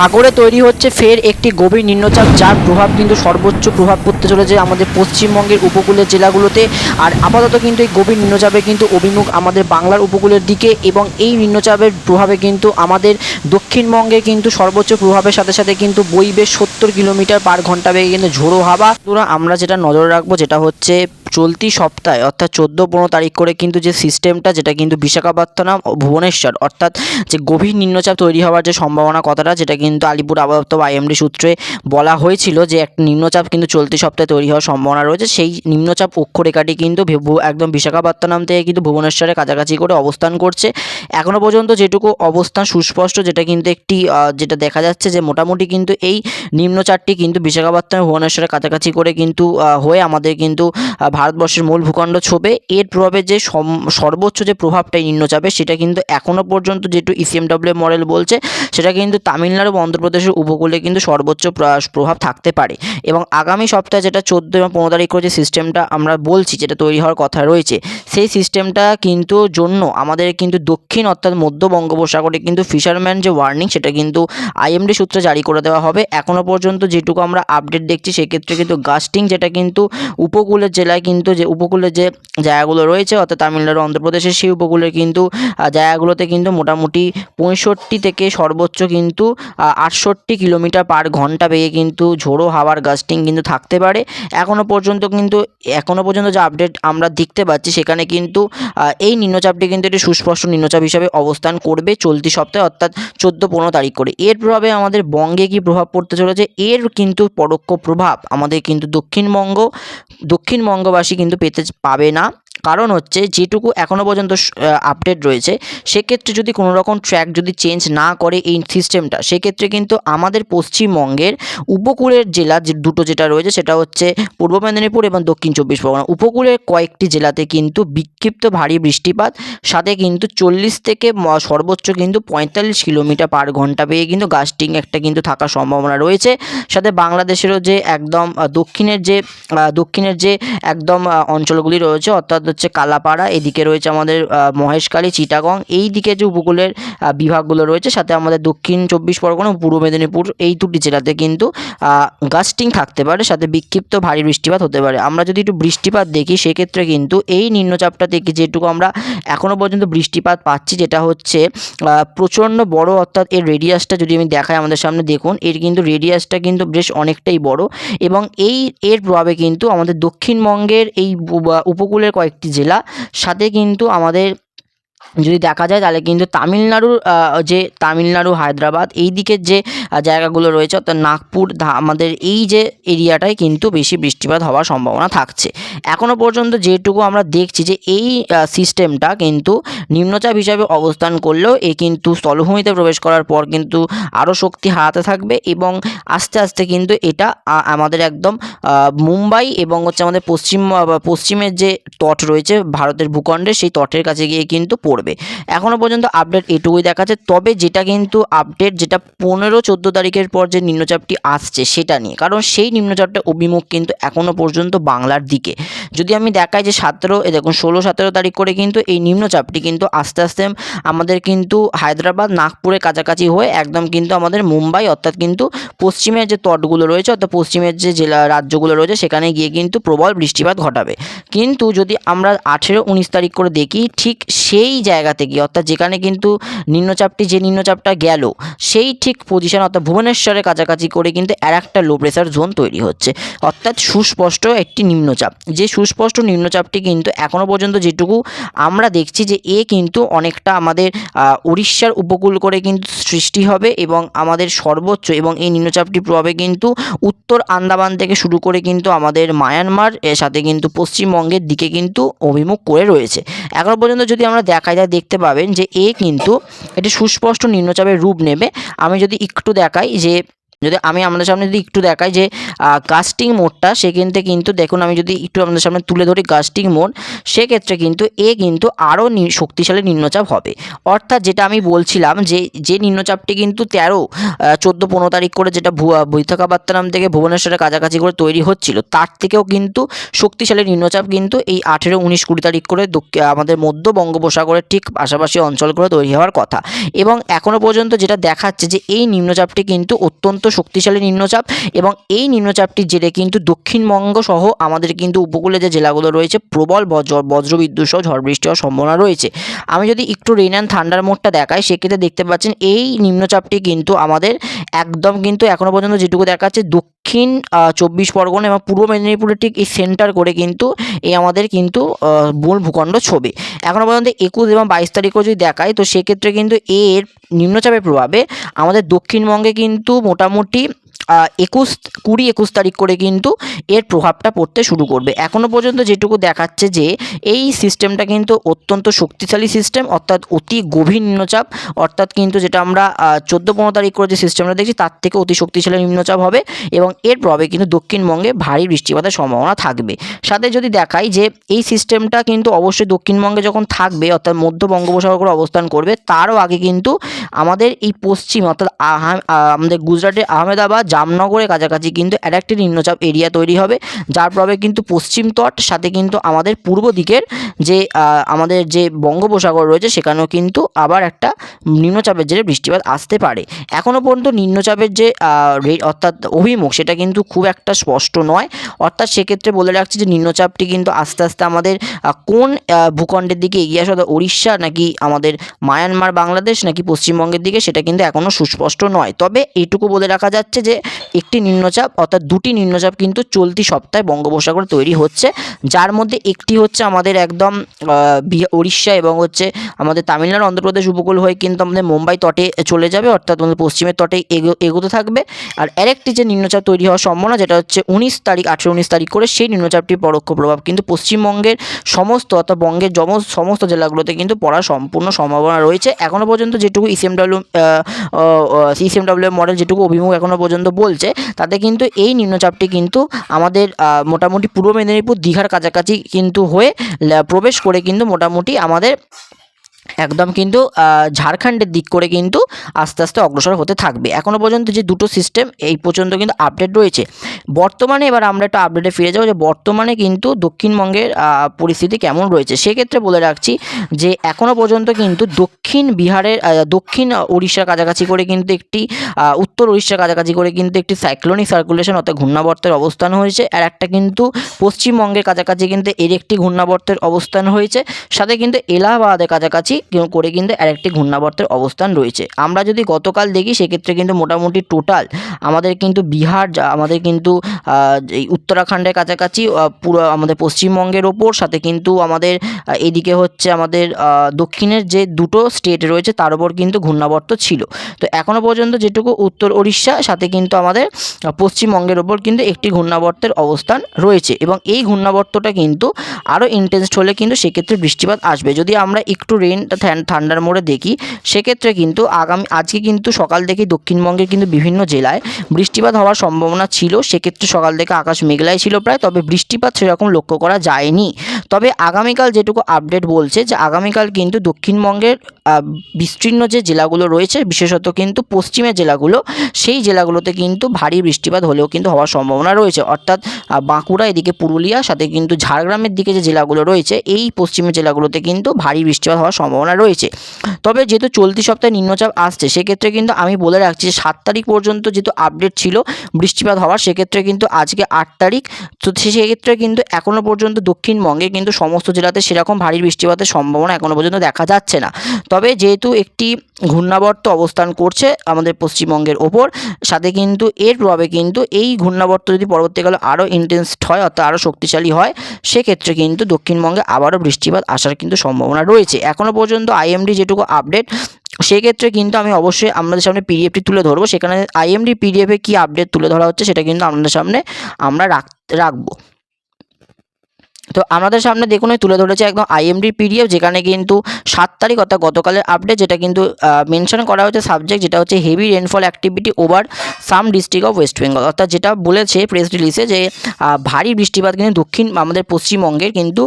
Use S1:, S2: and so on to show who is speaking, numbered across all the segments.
S1: সাগরে তৈরি হচ্ছে ফের একটি গভীর নিম্নচাপ যার প্রভাব কিন্তু সর্বোচ্চ প্রভাব পড়তে চলেছে আমাদের পশ্চিমবঙ্গের উপকূলের জেলাগুলোতে। আর আপাতত কিন্তু এই গভীর নিম্নচাপে কিন্তু অভিমুখ আমাদের বাংলার উপকূলের দিকে এবং এই নিম্নচাপের প্রভাবে কিন্তু আমাদের দক্ষিণবঙ্গে কিন্তু সর্বোচ্চ প্রভাবের সাথে সাথে কিন্তু বইবে সত্তর কিলোমিটার পার ঘণ্টা বেগে কিন্তু ঝোড়ো হাওয়া। আমরা যেটা নজর রাখব যেটা হচ্ছে চলতি সপ্তাহে, অর্থাৎ চোদ্দ পনেরো তারিখ করে কিন্তু যে সিস্টেমটা যেটা কিন্তু বিশাখাপত্তনম ভুবনেশ্বর, অর্থাৎ যে গভীর নিম্নচাপ তৈরি হওয়ার যে সম্ভাবনা কথাটা, যেটা কিন্তু আলিপুর আবহাওয়া দপ্তর আইএমডি সূত্রে বলা হয়েছিল যে একটা নিম্নচাপ কিন্তু চলতি সপ্তাহে তৈরি হওয়ার সম্ভাবনা রয়েছে। সেই নিম্নচাপ অক্ষরেখাটি কিন্তু একদম বিশাখাপত্তনম থেকে কিন্তু ভুবনেশ্বরের কাছাকাছি করে অবস্থান করছে। এখনও পর্যন্ত যেটুকু অবস্থান সুস্পষ্ট, যেটা কিন্তু একটি যেটা দেখা যাচ্ছে যে মোটামুটি কিন্তু এই নিম্নচাপটি কিন্তু বিশাখাপত্তনম ভুবনেশ্বরের কাছাকাছি করে কিন্তু হয়ে আমাদের কিন্তু ভারতবর্ষের মূল ভূখণ্ড ছোবে, এর প্রভাবে যে সর্বোচ্চ যে প্রভাবটা এই নিম্নচাপের সেটা কিন্তু এখনও পর্যন্ত যেটু ইসিএমডব্লিউ মডেল বলছে, সেটা কিন্তু তামিলনাড়ু অন্ধ্রপ্রদেশের উপকূলে কিন্তু সর্বোচ্চ প্রা- প্রভাব থাকতে পারে। এবং আগামী সপ্তাহে যেটা চোদ্দ এবং পনেরো তারিখ করে যে সিস্টেমটা আমরা বলছি, যেটা তৈরি হওয়ার কথা রয়েছে, সেই সিস্টেমটা কিন্তু জন্য আমাদের কিন্তু দক্ষিণ অর্থাৎ মধ্য বঙ্গোপসাগরে কিন্তু ফিশারম্যান যে ওয়ার্নিং সেটা কিন্তু আইএমডি সূত্রে জারি করে দেওয়া হবে। এখনও পর্যন্ত যেটুকু আমরা আপডেট দেখছি, সেক্ষেত্রে কিন্তু গাস্টিং যেটা কিন্তু উপকূলের জেলায় কিন্তু যে উপকূলের যে জায়গাগুলো রয়েছে, অর্থাৎ তামিলনাড়ু, অন্ধ্রপ্রদেশের সেই উপকূলের কিন্তু জায়গাগুলোতে কিন্তু মোটামুটি পঁয়ষট্টি থেকে সর্বোচ্চ কিন্তু আটষট্টি কিলোমিটার পার ঘণ্টা বেগে কিন্তু ঝোড়ো হাওয়ার গাস্টিং কিন্তু থাকতে পারে। এখনও পর্যন্ত কিন্তু এখনও পর্যন্ত যে আপডেট আমরা দেখতে পাচ্ছি, সেখানে কিন্তু এই নিম্নচাপটি কিন্তু একটি সুস্পষ্ট নিম্নচাপ হিসাবে অবস্থান করবে চলতি সপ্তাহে, অর্থাৎ চোদ্দ পনেরো তারিখ করে। এর প্রভাবে আমাদের বঙ্গে কি প্রভাব পড়তে চলেছে? এর কিন্তু পরোক্ষ প্রভাব আমাদের কিন্তু দক্ষিণবঙ্গ দক্ষিণবঙ্গবাসী কিন্তু পেতে পাবে না। কারণ হচ্ছে যেটুকু এখনও পর্যন্ত আপডেট রয়েছে, সেক্ষেত্রে যদি কোনো রকম ট্র্যাক যদি চেঞ্জ না করে এই সিস্টেমটা সেক্ষেত্রে কিন্তু আমাদের পশ্চিমবঙ্গের উপকূলের জেলা যে দুটো যেটা রয়েছে সেটা হচ্ছে পূর্ব মেদিনীপুর এবং দক্ষিণ চব্বিশ পরগনা। উপকূলের কয়েকটি জেলাতে কিন্তু বিক্ষিপ্ত ভারী বৃষ্টিপাত, সাথে কিন্তু চল্লিশ থেকে সর্বোচ্চ কিন্তু পঁয়তাল্লিশ কিলোমিটার পার ঘণ্টা পেয়ে কিন্তু গাস্টিং একটা কিন্তু থাকার সম্ভাবনা রয়েছে। সাথে বাংলাদেশেরও যে একদম দক্ষিণের যে দক্ষিণের যে একদম অঞ্চলগুলি রয়েছে, অর্থাৎ হচ্ছে কালাপাড়া, এদিকে রয়েছে আমাদের মহেশখালী চিটাগং এই দিকে যে উপকূলের বিভাগগুলো রয়েছে, সাথে আমাদের দক্ষিণ চব্বিশ পরগনা পূর্ব মেদিনীপুর, এই দুটি জেলাতে কিন্তু গাস্টিং থাকতে পারে, সাথে বিক্ষিপ্ত ভারী বৃষ্টিপাত হতে পারে। আমরা যদি একটু বৃষ্টিপাত দেখি, সেক্ষেত্রে কিন্তু এই নিম্নচাপটা থেকে যেটুকু আমরা এখনও পর্যন্ত বৃষ্টিপাত পাচ্ছি, যেটা হচ্ছে প্রচণ্ড বড়, অর্থাৎ এর রেডিয়াসটা যদি আমি দেখাই আমাদের সামনে, দেখুন, এর কিন্তু রেডিয়াসটা কিন্তু বেশ অনেকটাই বড় এবং এই, এর প্রভাবে কিন্তু আমাদের দক্ষিণবঙ্গের এই উপকূলের উপকূলের কয়েকটি জেলা। সাথে কিন্তু আমাদের যদি দেখা যায় তাহলে কিন্তু তামিলনাড়ুর যে তামিলনাড়ু, হায়দ্রাবাদ, এই দিকের যে জায়গাগুলো রয়েছে, অর্থাৎ নাগপুর আমাদের এই যে এরিয়াটায় কিন্তু বেশি বৃষ্টিপাত হওয়ার সম্ভাবনা থাকছে। এখনও পর্যন্ত যেটুকু আমরা দেখছি যে এই সিস্টেমটা কিন্তু নিম্নচাপ হিসাবে অবস্থান করলেও এ কিন্তু স্থলভূমিতে প্রবেশ করার পর কিন্তু আরও শক্তি হারাতে থাকবে এবং আস্তে আস্তে কিন্তু এটা আমাদের একদম মুম্বাই এবং হচ্ছে আমাদের পশ্চিম পশ্চিমের যে তট রয়েছে, ভারতের ভূখণ্ডে সেই তটের কাছে গিয়ে কিন্তু পড়বে। এখনও পর্যন্ত আপডেট এটুকুই দেখাচ্ছে। তবে যেটা কিন্তু আপডেট যেটা পনেরো, চোদ্দ তারিখের পর যে নিম্নচাপটি আসছে সেটা নিয়ে। কারণ সেই নিম্নচাপটা অভিমুখ কিন্তু এখনও পর্যন্ত বাংলার দিকে। যদি আমি দেখাই যে সতেরো দেখুন ষোলো, সতেরো তারিখ করে কিন্তু এই নিম্নচাপটি কিন্তু আস্তে আস্তে আমাদের কিন্তু হায়দ্রাবাদ নাগপুরের কাছাকাছি হয়ে একদম কিন্তু আমাদের মুম্বাই অর্থাৎ কিন্তু পশ্চিমের যে তটগুলো রয়েছে অর্থাৎ পশ্চিমের যে জেলা, রাজ্যগুলো রয়েছে সেখানে গিয়ে কিন্তু প্রবল বৃষ্টিপাত ঘটাবে। কিন্তু যদি আমরা আঠেরো, উনিশ তারিখ করে দেখি, ঠিক সেই জায়গা গিয়ে, অর্থাৎ যেখানে কিন্তু নিম্নচাপটি, যে নিম্নচাপটা গেল, সেই ঠিক পজিশন অর্থাৎ ভুবনেশ্বরের কাছাকাছি করে কিন্তু আর একটা লো প্রেশার জোন তৈরি হচ্ছে। অর্থাৎ সুস্পষ্ট একটি নিম্নচাপ। যে সুস্পষ্ট নিম্নচাপটি কিন্তু এখনও পর্যন্ত যেটুকু আমরা দেখছি যে, এ কিন্তু অনেকটা আমাদের উড়িষ্যার উপকূল করে কিন্তু সৃষ্টি হবে এবং আমাদের সর্বোচ্চ এবং এই নিম্নচাপটি প্রভাবে কিন্তু উত্তর আন্দামান থেকে শুরু করে কিন্তু আমাদের মায়ানমার, এর সাথে কিন্তু পশ্চিমবঙ্গের দিকে কিন্তু অভিমুখ করে রয়েছে। এখনও পর্যন্ত যদি আমরা দেখাই যায় দেখতে পাবেন যে এ কিন্তু এটি সুস্পষ্ট নিম্নচাপের রূপ নেবে। আমি যদি একটু দেখাই যে যদি আমি আপনাদের সামনে যদি একটু দেখাই যে কাস্টিং মোডটা সেক্ষেত্রে কিন্তু দেখুন, আমি যদি একটু আপনাদের সামনে তুলে ধরি কাস্টিং মোড সেক্ষেত্রে কিন্তু এ কিন্তু আরও শক্তিশালী নিম্নচাপ হবে। অর্থাৎ যেটা আমি বলছিলাম যে যে নিম্নচাপটি কিন্তু তেরো চোদ্দ, পনেরো তারিখ করে যেটা ভুয়া বৈথাকাপাত্তানাম থেকে ভুবনেশ্বরের কাছাকাছি করে তৈরি হচ্ছিল, তার থেকেও কিন্তু শক্তিশালী নিম্নচাপ কিন্তু এই আঠেরো, উনিশ, কুড়ি তারিখ করে আমাদের মধ্য বঙ্গোপসাগরের ঠিক পাশাপাশি অঞ্চল করে তৈরি হওয়ার কথা। এবং এখনও পর্যন্ত যেটা দেখাচ্ছে যে, এই নিম্নচাপটি কিন্তু অত্যন্ত শক্তিশালী নিম্নচাপ এবং এই নিম্নচাপটির জেরে কিন্তু দক্ষিণবঙ্গ সহ আমাদের কিন্তু উপকূলে যে জেলাগুলো রয়েছে প্রবল বজ্র, বজ্রবিদ্যুৎ সহ ঝড় বৃষ্টি হওয়ার সম্ভাবনা রয়েছে। আমি যদি একটু রেন অ্যান্ড থান্ডার মোডটা দেখাই, সেক্ষেত্রে দেখতে পাচ্ছেন এই নিম্নচাপটি কিন্তু আমাদের একদম কিন্তু এখনও পর্যন্ত যেটুকু দেখাচ্ছে দক্ষিণ চব্বিশ পরগনা এবং পূর্ব মেদিনীপুরের ঠিক এই সেন্টার করে কিন্তু এই আমাদের কিন্তু মূল ভূখণ্ড ছবি। এখনও পর্যন্ত একুশ এবং বাইশ তারিখও যদি দেখায় তো সেক্ষেত্রে কিন্তু এর নিম্নচাপের প্রভাবে আমাদের দক্ষিণবঙ্গে কিন্তু মোটামুটি একুশ, কুড়ি একুশ তারিখ করে কিন্তু এর প্রভাবটা পড়তে শুরু করবে। এখনও পর্যন্ত যেটুকু দেখাচ্ছে যে, এই সিস্টেমটা কিন্তু অত্যন্ত শক্তিশালী সিস্টেম অর্থাৎ অতি গভীর নিম্নচাপ, অর্থাৎ কিন্তু যেটা আমরা চোদ্দ পনেরো তারিখ করে যে সিস্টেমটা দেখছি, তার থেকে অতি শক্তিশালী নিম্নচাপ হবে এবং এর প্রভাবে কিন্তু দক্ষিণবঙ্গে ভারী বৃষ্টিপাতের সম্ভাবনা থাকবে। সাথে যদি দেখাই যে, এই সিস্টেমটা কিন্তু অবশ্যই দক্ষিণবঙ্গে যখন থাকবে, অর্থাৎ মধ্য বঙ্গোপসাগর অবস্থান করবে, তারও আগে কিন্তু আমাদের এই পশ্চিম, অর্থাৎ আমাদের গুজরাটের আহমেদাবাদ জামনগরের কাছাকাছি কিন্তু আর একটি নিম্নচাপ এরিয়া তৈরি হবে। যার প্রভাবে কিন্তু পশ্চিম তট, সাথে কিন্তু আমাদের পূর্ব দিকের যে আমাদের যে বঙ্গোপসাগর রয়েছে, সেখানেও কিন্তু আবার একটা নিম্নচাপের জেরে বৃষ্টিপাত আসতে পারে। এখনও পর্যন্ত নিম্নচাপের যে অর্থাৎ অভিমুখ, সেটা কিন্তু খুব একটা স্পষ্ট নয়। অর্থাৎ সেক্ষেত্রে বলে রাখছি যে, নিম্নচাপটি কিন্তু আস্তে আস্তে আমাদের কোন ভূখণ্ডের দিকে এগিয়ে আসে উড়িষ্যা নাকি আমাদের মায়ানমার, বাংলাদেশ নাকি পশ্চিমবঙ্গের দিকে, সেটা কিন্তু এখনও সুস্পষ্ট নয়। তবে এইটুকু বলে রাখা যাচ্ছে যে একটি নিম্নচাপ অর্থাৎ দুটি নিম্নচাপ কিন্তু চলতি সপ্তাহে বঙ্গোপসাগরে তৈরি হচ্ছে। যার মধ্যে একটি হচ্ছে আমাদের একদম উড়িষ্যা এবং হচ্ছে আমাদের তামিলনাড়ু, অন্ধ্রপ্রদেশ উপকূল হয়ে কিন্তু আমাদের মুম্বাই তটে চলে যাবে, অর্থাৎ আমাদের পশ্চিমের তটে এগো- এগোতে থাকবে। আর আরেকটি যে নিম্নচাপ তৈরি হওয়ার সম্ভাবনা, যেটা হচ্ছে উনিশ তারিখ, আঠেরো উনিশ তারিখ করে সেই নিম্নচাপটির পরোক্ষ প্রভাব কিন্তু পশ্চিমবঙ্গের সমস্ত, অর্থাৎ বঙ্গের জম সমস্ত জেলাগুলোতে কিন্তু পড়ার সম্পূর্ণ সম্ভাবনা রয়েছে। এখনও পর্যন্ত যেটুকু ইসিএমডাব্লিউ ইসিএমডাব্লিউ মডেল যেটুকু অভিমুখ এখনও পর্যন্ত বলছে, তাতে কিন্তু এই নিম্নচাপটি কিন্তু আমাদের মোটামুটি পূর্ব মেদিনীপুর দীঘার কাছাকাছি কিন্তু হয়ে প্রবেশ করে কিন্তু মোটামুটি আমাদের একদম কিন্তু ঝাড়খণ্ডের দিক করে কিন্তু আস্তে আস্তে অগ্রসর হতে থাকবে। এখনও পর্যন্ত যে দুটো সিস্টেম এই পর্যন্ত কিন্তু আপডেট রয়েছে। বর্তমানে এবার আমরা একটা আপডেটে ফিরে যাব যে বর্তমানে কিন্তু দক্ষিণবঙ্গের পরিস্থিতি কেমন রয়েছে। সেক্ষেত্রে বলে রাখছি যে এখনও পর্যন্ত কিন্তু দক্ষিণ বিহারের দক্ষিণ উড়িষ্যার কাছাকাছি করে কিন্তু একটি উত্তর উড়িষ্যার কাছাকাছি করে কিন্তু একটি সাইক্লোনিক সার্কুলেশন অর্থাৎ ঘূর্ণাবর্তের অবস্থান হয়েছে। আর একটা কিন্তু পশ্চিমবঙ্গের কাছাকাছি কিন্তু এর একটি ঘূর্ণাবর্তের অবস্থান হয়েছে। সাথে কিন্তু এলাহাবাদের কাছাকাছি করে কিন্তু আরেকটি ঘূর্ণাবর্তের অবস্থান রয়েছে। আমরা যদি গতকাল দেখি, সেক্ষেত্রে কিন্তু মোটামুটি টোটাল আমাদের কিন্তু বিহার আমাদের কিন্তু এই উত্তরাখণ্ডের কাছাকাছি পুরো আমাদের পশ্চিমবঙ্গের ওপর, সাথে কিন্তু আমাদের এদিকে হচ্ছে আমাদের দক্ষিণের যে দুটো স্টেট রয়েছে, তার উপর কিন্তু ঘূর্ণাবর্ত ছিল। তো এখনও পর্যন্ত যেটুকু উত্তর উড়িষ্যা সাথে কিন্তু আমাদের পশ্চিমবঙ্গের ওপর কিন্তু একটি ঘূর্ণাবর্তের অবস্থান রয়েছে। এবং এই ঘূর্ণাবর্তটা কিন্তু আরও ইন্টেন্স হলে কিন্তু সেক্ষেত্রে বৃষ্টিপাত আসবে। যদি আমরা একটু রেন ঠান্ডার মোড়ে দেখি। সেক্ষেত্রে কিন্তু আগামী, আজকে কিন্তু সকাল থেকে দক্ষিণবঙ্গের কিন্তু বিভিন্ন জেলায় বৃষ্টিপাত হওয়ার সম্ভাবনা ছিল। সেক্ষেত্রে সকাল থেকে আকাশ মেঘলাই ছিল প্রায়, তবে বৃষ্টিপাত সেরকম লক্ষ্য করা যায়নি। তবে আগামীকাল যেটুকু আপডেট বলছে যে আগামীকাল কিন্তু দক্ষিণবঙ্গের বিস্তীর্ণ যে জেলাগুলো রয়েছে, বিশেষত কিন্তু পশ্চিমের জেলাগুলো, সেই জেলাগুলোতে কিন্তু ভারী বৃষ্টিপাত হলেও কিন্তু হওয়ার সম্ভাবনা রয়েছে। অর্থাৎ বাঁকুড়া, এদিকে পুরুলিয়া, সাথে কিন্তু ঝাড়গ্রামের দিকে যে জেলাগুলো রয়েছে, এই পশ্চিমের জেলাগুলোতে কিন্তু ভারী বৃষ্টিপাত হওয়ার সম্ভাবনা রয়েছে। তবে যেহেতু চলতি সপ্তাহে নিম্নচাপ আসছে, সেক্ষেত্রে কিন্তু আমি বলে রাখছি যে সাত তারিখ পর্যন্ত যেহেতু আপডেট ছিল বৃষ্টিপাত হওয়ার, সেক্ষেত্রে কিন্তু আজকে আট তারিখ, তো সেক্ষেত্রে কিন্তু এখনও পর্যন্ত দক্ষিণবঙ্গে কিন্তু সমস্ত জেলাতে সেরকম ভারী বৃষ্টিপাতের সম্ভাবনা এখনও পর্যন্ত দেখা যাচ্ছে না। তবে যেহেতু একটি ঘূর্ণাবর্ত অবস্থান করছে আমাদের পশ্চিমবঙ্গের ওপর, সাথে কিন্তু এর প্রভাবে কিন্তু এই ঘূর্ণাবর্ত যদি পরবর্তীকালে আরও ইন্টেন্স হয়, অর্থাৎ আরও শক্তিশালী হয়, সেক্ষেত্রে কিন্তু দক্ষিণবঙ্গে আবারও বৃষ্টিপাত আসার কিন্তু সম্ভাবনা রয়েছে। এখনও পর্যন্ত আইএমডি যেটুকু আপডেট সেক্ষেত্রে কিন্তু আমি অবশ্যই আপনাদের সামনে পিডিএফটি তুলে ধরবো। সেখানে আইএমডি পিডিএফে কী আপডেট তুলে ধরা হচ্ছে সেটা কিন্তু আপনাদের সামনে আমরা রাখ, রাখব। তো আমাদের সামনে দেখুন, তুলে ধরেছে একদম আইএমডি পিডিএফ যেখানে কিন্তু সাত তারিখ, অর্থাৎ গতকালের আপডেট যেটা কিন্তু মেনশন করা হয়েছে সাবজেক্ট যেটা হচ্ছে heavy rainfall activity over some district of West Bengal অর্থাৎ যেটা বলেছে প্রেস রিলিজে যে ভারী বৃষ্টিপাত কিন্তু দক্ষিণ আমাদের পশ্চিমবঙ্গের কিন্তু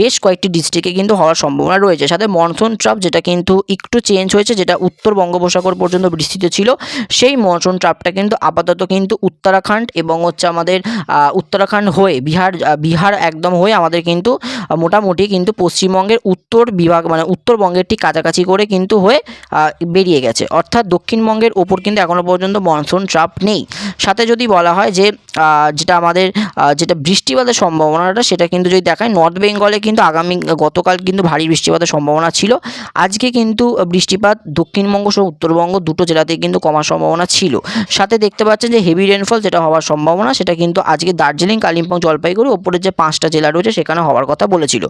S1: বেশ কয়েকটি ডিস্ট্রিক্টে কিন্তু হওয়ার সম্ভাবনা রয়েছে। সাথে মনসুন ট্রাপ যেটা কিন্তু একটু চেঞ্জ হয়েছে, যেটা উত্তর বঙ্গোপসাগর পর্যন্ত বিস্তৃত ছিল, সেই মনসুন ট্রাপটা কিন্তু আপাতত কিন্তু উত্তরাখণ্ড এবং হচ্ছে আমাদের উত্তরাখণ্ড হয়ে, বিহার বিহার একদম হয়ে আমাদের কিন্তু মোটামুটি কিন্তু পশ্চিমবঙ্গের উত্তর বিভাগ মানে উত্তরবঙ্গের ঠিক কাছাকাছি করে কিন্তু হয়ে বেরিয়ে গেছে। অর্থাৎ দক্ষিণবঙ্গের ওপর কিন্তু এখনও পর্যন্ত মনসুন ট্রাপ নেই। সাথে যদি বলা হয় যে যেটা আমাদের যেটা বৃষ্টিপাতের সম্ভাবনাটা, সেটা কিন্তু যদি দেখায় নর্থ বেঙ্গলে কিন্তু আগামী, গতকাল কিন্তু ভারী বৃষ্টিপাতের সম্ভাবনা ছিল। আজকে কিন্তু বৃষ্টিপাত দক্ষিণবঙ্গ সহ উত্তরবঙ্গ দুটো জেলাতেই কিন্তু কমার সম্ভাবনা ছিল। সাথে দেখতে পাচ্ছেন যে হেভি রেনফল যেটা হওয়ার সম্ভাবনা, সেটা কিন্তু আজকে দার্জিলিং, কালিম্পং, জলপাইগুড়ি, ওপরে যে পাঁচটা জেলা রয়েছে, সেখানে হওয়ার কথা বলেছিল।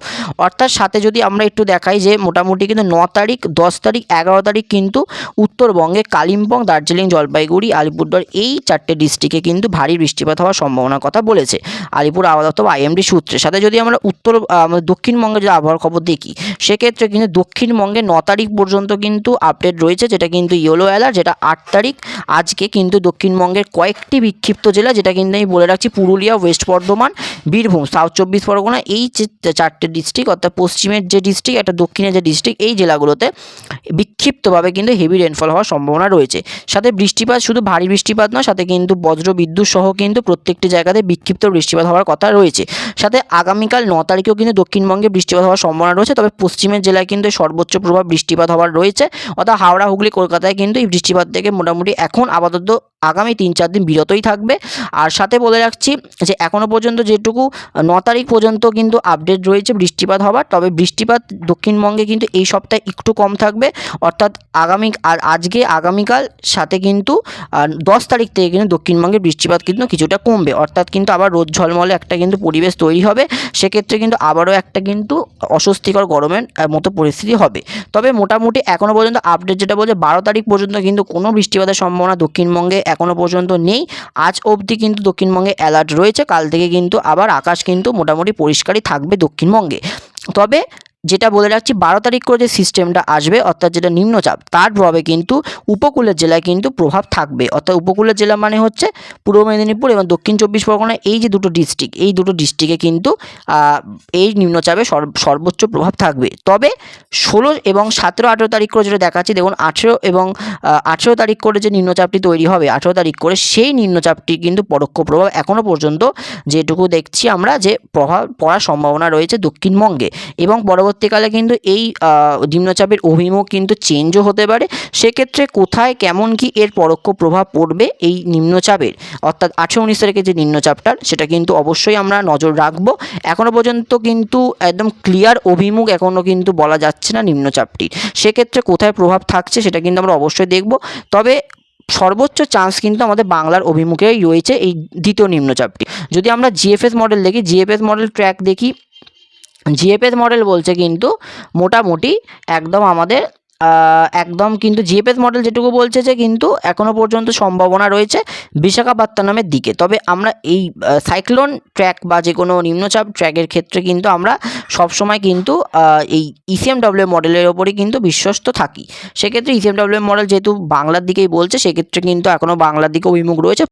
S1: অর্থাৎ সাথে যদি আমরা একটু দেখাই যে, মোটামুটি কিন্তু ন তারিখ, দশ তারিখ, এগারো তারিখ কিন্তু উত্তরবঙ্গে কালিম্পং, দার্জিলিং, জলপাইগুড়ি, আলিপুরদুয়ার এই চারটে ডিস্ট্রিক্টে কিন্তু ভারী বৃষ্টিপাত হওয়ার সম্ভাবনার কথা বলেছে। আলিপুর আবহাওয়া দপ্তর আইএমডি সূত্রের সাথে যদি আমরা উত্তর আমাদের দক্ষিণবঙ্গে যে আবহাওয়ার খবর দেখি, সেক্ষেত্রে কিন্তু দক্ষিণবঙ্গে ন তারিখ পর্যন্ত কিন্তু আপডেট রয়েছে, যেটা কিন্তু ইয়েলো অ্যালার্ট যেটা আট তারিখ। আজকে কিন্তু দক্ষিণবঙ্গের কয়েকটি বিক্ষিপ্ত জেলা, যেটা কিন্তু আমি বলে রাখছি পুরুলিয়া, ওয়েস্ট বর্ধমান বীরভূম সাউথ চব্বিশ পরগনা, এই যে চারটে ডিস্ট্রিক্ট অর্থাৎ পশ্চিমের যে ডিস্ট্রিক্ট একটা দক্ষিণের যে ডিস্ট্রিক্ট এই জেলাগুলোতে বিক্ষিপ্তভাবে কিন্তু হেভি রেনফল হওয়ার সম্ভাবনা রয়েছে। সাথে বৃষ্টিপাত, শুধু ভারী বৃষ্টিপাত নয়, সাথে কিন্তু বজ্র বিদ্যুৎ সহ কিন্তু প্রত্যেকটি জায়গাতে বিক্ষিপ্ত বৃষ্টিপাত হওয়ার কথা রয়েছে। সাথে আগামীকাল ন তারিখেও কিন্তু দক্ষিণবঙ্গে বৃষ্টিপাত হওয়ার সম্ভাবনা রয়েছে, তবে পশ্চিমের জেলায় কিন্তু সর্বোচ্চ প্রভাব বৃষ্টিপাত হওয়ার রয়েছে। অর্থাৎ হাওড়া, হুগলি, কলকাতায় কিন্তু এই বৃষ্টিপাত থেকে মোটামুটি এখন আপাতত আগামী তিন চার দিন বিরতই থাকবে। আর সাথে বলে রাখছি যে এখনও পর্যন্ত যেটুকু ন তারিখ পর্যন্ত কিন্তু আপডেট রয়েছে বৃষ্টিপাত হওয়ার তবে বৃষ্টিপাত দক্ষিণবঙ্গে কিন্তু এই সপ্তাহে একটু কম থাকবে। অর্থাৎ আগামী, আর আজকে, আগামীকাল, সাথে কিন্তু দশ তারিখ থেকে কিন্তু দক্ষিণবঙ্গে বৃষ্টিপাত কিন্তু কিছুটা কমবে। অর্থাৎ কিন্তু আবার রোদ ঝলমলে একটা কিন্তু পরিবেশ তৈরি হবে। সেক্ষেত্রে কিন্তু আবারও একটা কিন্তু অস্বস্তিকর গরমের মতো পরিস্থিতি হবে। তবে মোটামুটি এখনও পর্যন্ত আপডেট যেটা বলছে, বারো তারিখ পর্যন্ত কিন্তু কোনো বৃষ্টিপাতের সম্ভাবনা দক্ষিণবঙ্গে এখনও পর্যন্ত নেই। আজ অবধি কিন্তু দক্ষিণবঙ্গে অ্যালার্ট রয়েছে, কাল থেকে কিন্তু আবার আকাশ কিন্তু মোটামুটি পরিষ্কারই থাকবে দক্ষিণবঙ্গে। তবে যেটা বলে রাখছি, বারো তারিখ করে যে সিস্টেমটা আসবে, অর্থাৎ যেটা নিম্নচাপ তার প্রভাবে কিন্তু উপকূলের জেলায় কিন্তু প্রভাব থাকবে। অর্থাৎ উপকূলের জেলা মানে হচ্ছে পূর্ব মেদিনীপুর এবং দক্ষিণ চব্বিশ পরগনা, এই যে দুটো ডিস্ট্রিক্ট এই দুটো ডিস্ট্রিক্টে কিন্তু এই নিম্নচাপে সর্বোচ্চ প্রভাব থাকবে। তবে ষোলো এবং সতেরো, আঠেরো তারিখ করে যেটা দেখাচ্ছি, দেখুন, আঠেরো এবং আঠেরো তারিখ করে যে নিম্নচাপটি তৈরি হবে, আঠেরো তারিখ করে সেই নিম্নচাপটি কিন্তু পরোক্ষ প্রভাব এখনও পর্যন্ত যেটুকু দেখছি আমরা যে প্রভাব পড়ার সম্ভাবনা রয়েছে দক্ষিণবঙ্গে। এবং পরবর্তীকালে কিন্তু এই নিম্নচাপের অভিমুখ কিন্তু চেঞ্জও হতে পারে। সেক্ষেত্রে কোথায় কেমন কি এর পরোক্ষ প্রভাব পড়বে এই নিম্নচাপের? অর্থাৎ আঠেরো উনিশ তারিখে যে নিম্নচাপটার, সেটা কিন্তু অবশ্যই আমরা নজর রাখব। এখনও পর্যন্ত কিন্তু একদম ক্লিয়ার অভিমুখ এখনও কিন্তু বলা যাচ্ছে না নিম্নচাপটির। সেক্ষেত্রে কোথায় প্রভাব থাকছে সেটা কিন্তু আমরা অবশ্যই দেখব। তবে সর্বোচ্চ চান্স কিন্তু আমাদের বাংলার অভিমুখেই রয়েছে এই দ্বিতীয় নিম্নচাপটি। যদি আমরা জিএফএস মডেল দেখি জিএফএস মডেল ট্র্যাক দেখি জিএফএস মডেল বলছে কিন্তু মোটামুটি একদম আমাদের একদম কিন্তু জিএফএস মডেল যেটুকু বলছে যে কিন্তু এখনও পর্যন্ত সম্ভাবনা রয়েছে বিশাখাপত্তনমের দিকে। তবে আমরা এই সাইক্লোন ট্র্যাক বা যে কোনো নিম্নচাপ ট্র্যাকের ক্ষেত্রে কিন্তু আমরা সবসময় কিন্তু এই ইসিএমডব্লিউ মডেলের ওপরই কিন্তু বিশ্বস্ত থাকি। সেক্ষেত্রে ইসিএমডব্লিউ মডেল যেহেতু বাংলার দিকেই বলছে, সেক্ষেত্রে কিন্তু এখনও বাংলার দিকে অভিমুখ রয়েছে।